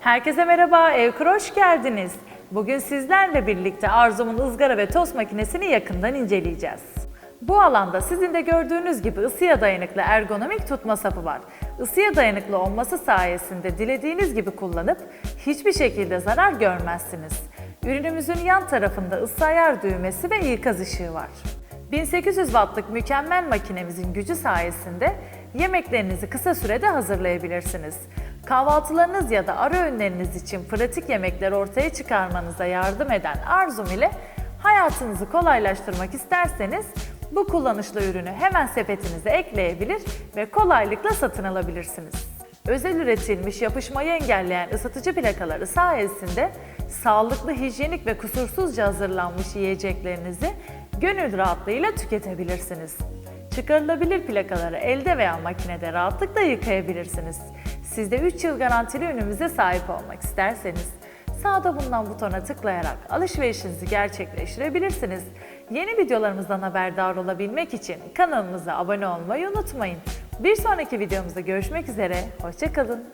Herkese merhaba, Evkur'a hoş geldiniz. Bugün sizlerle birlikte Arzum'un ızgara ve tost makinesini yakından inceleyeceğiz. Bu alanda sizin de gördüğünüz gibi ısıya dayanıklı ergonomik tutma sapı var. Isıya dayanıklı olması sayesinde dilediğiniz gibi kullanıp hiçbir şekilde zarar görmezsiniz. Ürünümüzün yan tarafında ısı ayar düğmesi ve ikaz ışığı var. 1800 wattlık mükemmel makinemizin gücü sayesinde yemeklerinizi kısa sürede hazırlayabilirsiniz. Kahvaltılarınız ya da ara öğünleriniz için pratik yemekler ortaya çıkarmanıza yardım eden Arzum ile hayatınızı kolaylaştırmak isterseniz bu kullanışlı ürünü hemen sepetinize ekleyebilir ve kolaylıkla satın alabilirsiniz. Özel üretilmiş yapışmayı engelleyen ısıtıcı plakaları sayesinde sağlıklı, hijyenik ve kusursuzca hazırlanmış yiyeceklerinizi gönül rahatlığıyla tüketebilirsiniz. Çıkarılabilir plakaları elde veya makinede rahatlıkla yıkayabilirsiniz. Siz de 3 yıl garantili ürünümüze sahip olmak isterseniz sağda bulunan butona tıklayarak alışverişinizi gerçekleştirebilirsiniz. Yeni videolarımızdan haberdar olabilmek için kanalımıza abone olmayı unutmayın. Bir sonraki videomuzda görüşmek üzere, hoşçakalın.